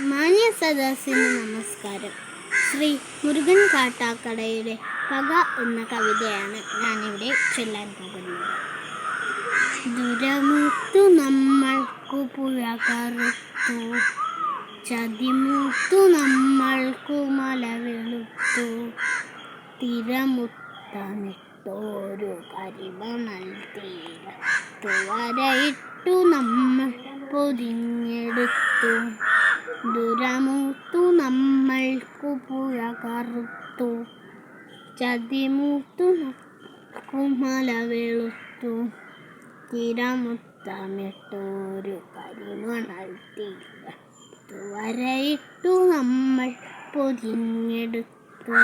മാന്യ സദസ്സിന് നമസ്കാരം. ശ്രീ മുരുകൻ കാട്ടാക്കടയുടെ പക എന്ന കവിതയാണ് ഞാനിവിടെ ചൊല്ലാൻ പോകുന്നത്. ദുരമുത്തു നമ്മൾക്കു പുഴ കറുത്തു. ചതിമുത്തു നമ്മൾക്കു മല വെളുത്തു. തിരമുത്തമിട്ടോരു കരിമണൽ തീരത്തു വരയിട്ടു നമ്മൾ പൊതിഞ്ഞെടുത്തു. ദുരമുത്തു നമ്മൾക്കു പുഴ കറുത്തു. ചതിമൂത്തു കുമല മല വെളുത്തു. തിരമുത്തമിട്ടൊരു കരിമണൽ തീർത്തു വരയിട്ടു നമ്മൾ പൊതിഞ്ഞെടുത്തു.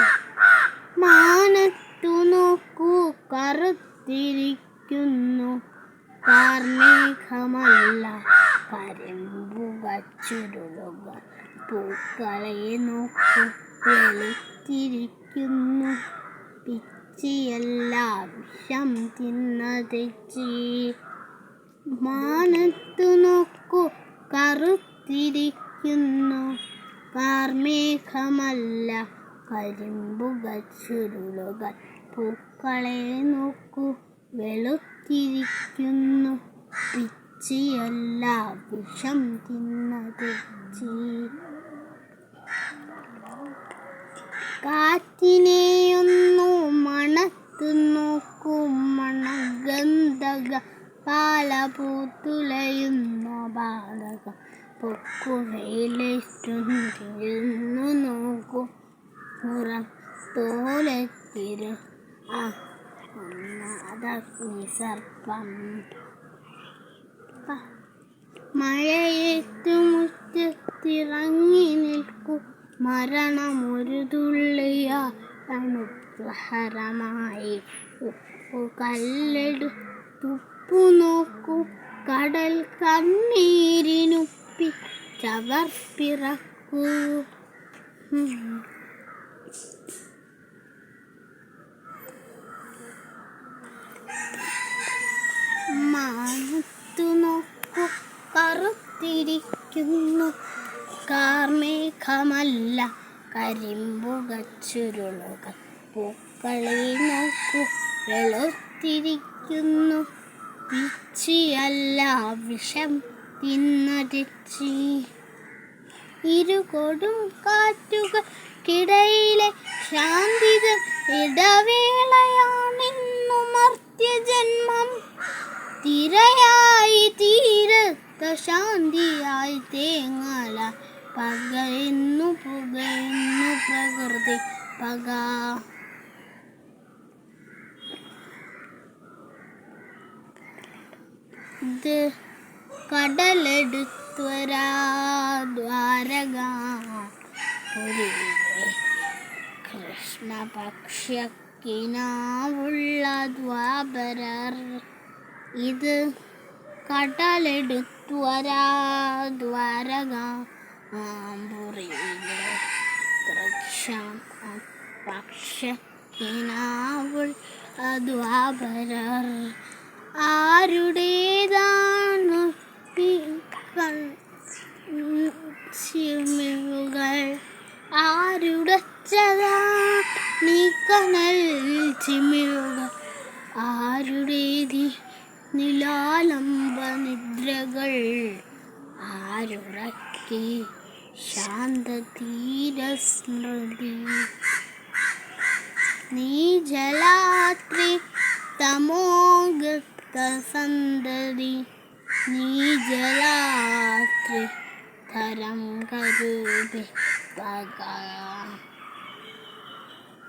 മാനത്തു നോക്കൂ കറുത്തിരിക്കുന്നു. കാർമേഘമല്ല കരിമ്പുക ചുരുളുകൾ പൂക്കളെ നോക്കി വെളുത്തിരിക്കുന്നു. പിച്ചിയല്ല വിഷം തിന്നത് തെച്ചി മാനത്തു നോക്കൂ കറുത്തിരിക്കുന്നു. കാർമേഘമല്ല കരിമ്പുക ചുരുളുകൾ. പൂക്കളെ നോക്കൂ വെളുത്തിരിക്കുന്നു. പിച്ചിയല്ല വിഷം തിന്ന തെച്ചി കാറ്റിനെയൊന്നു മണത്ത് നോക്കും മണഗന്ധക പാല പൂത്തുലയുന്ന ബാലക പൊക്കുവയിലിരുന്നു നോക്കും പുറം തോലെത്തിരു ആ സർപ്പം. മഴയേറ്റു മുറ്റത്തിറങ്ങി നിൽക്കൂ. മരണമൊരു തുള്ളിയ തണുപ്രഹരമായി. ഉപ്പു കല്ലെടുത്തുപ്പു നോക്കൂ. കടൽ കണ്ണീരിനുപ്പി ചവർപ്പിറക്കൂ. മാനത്തു നോക്കൂ കറുത്തിരിക്കുന്നു കാർമേഘമല്ല. കരിമ്പുകച്ചുരുളുകൾ പൂക്കളെ നോക്കൂ. വെളുത്തിരിക്കുന്നു. പിച്ചിയല്ല വിഷം തിന്നരിച്ചി ഇരുകൊടും കാറ്റുകൾക്കിടയിലെ കിടയിലെ ശാന്തിത മർത്യജന്മം തിരയായി തീരത്ത ശാന്തിയായി തേങ്ങല പകയുന്നു പുകയുന്നു പ്രകൃതി പക. ഇത് കടലെടുത്തൊരാ ദ്വാപരർ. ഇത് ദ്വാപരർ ആരുടേതാണ് ചിമിഴുകൾ ആരുടച്ചതാ നീക്കനൽ കനൽ ചിമിഴുകൾ ആരുടേതി നിലാലംബ നിദ്രകൾ ആരുറക്കി ശാന്തതീരസ്മൃതി. നീ ജലാത്രി തമോഗത സന്തതി നീ ജലാത്രി തരം കരുതി പക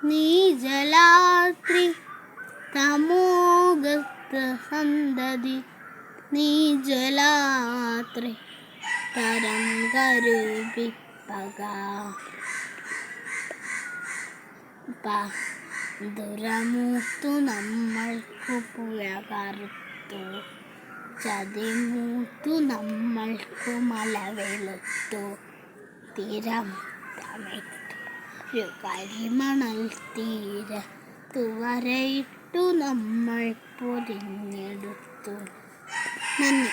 നീ ജലാത്രി തമോഗത സന്തതി നീ ജലാത്രി തരം കരുതി പക ദുരമൂത്തു നമ്മൾക്കു പുഴ കറുത്തു ചതിമൂത്തു നമ്മൾക്കു മല വെളുത്തു തീരം തമിട്ടു ഒരു കരിമണൽ തീരത്തു വരയിട്ടു നമ്മൾ പൊതിഞ്ഞെടുത്തു. നന്ദി.